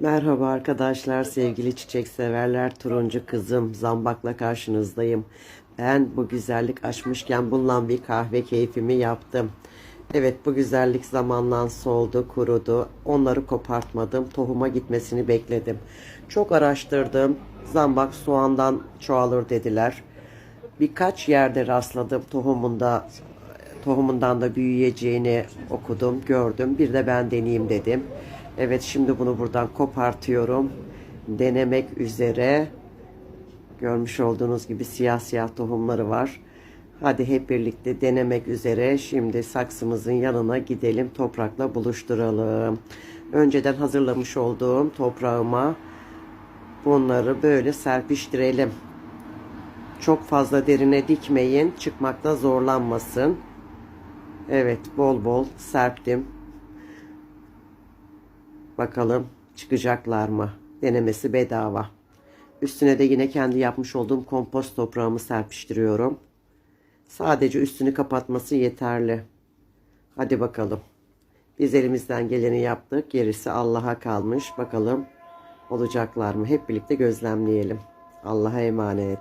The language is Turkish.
Merhaba arkadaşlar, sevgili çiçek severler, turuncu kızım, zambakla karşınızdayım. Ben bu güzellik açmışken bununla bir kahve keyfimi yaptım. Evet bu güzellik zamanla soldu, kurudu. Onları kopartmadım, tohuma gitmesini bekledim. Çok araştırdım, zambak soğandan çoğalır dediler. Birkaç yerde rastladım tohumunda tohumundan da büyüyeceğini okudum, gördüm. Bir de ben deneyeyim dedim. Evet şimdi bunu buradan kopartıyorum. Denemek üzere. Görmüş olduğunuz gibi siyah siyah tohumları var. Hadi hep birlikte denemek üzere şimdi saksımızın yanına gidelim toprakla buluşturalım. Önceden hazırlamış olduğum toprağıma bunları böyle serpiştirelim. Çok fazla derine dikmeyin, çıkmakta zorlanmasın. Evet, bol bol serptim. Bakalım çıkacaklar mı? Denemesi bedava. Üstüne de yine kendi yapmış olduğum kompost toprağımı serpiştiriyorum. Sadece üstünü kapatması yeterli. Hadi bakalım. Biz elimizden geleni yaptık. Gerisi Allah'a kalmış. Bakalım olacaklar mı? Hep birlikte gözlemleyelim. Allah'a emanet.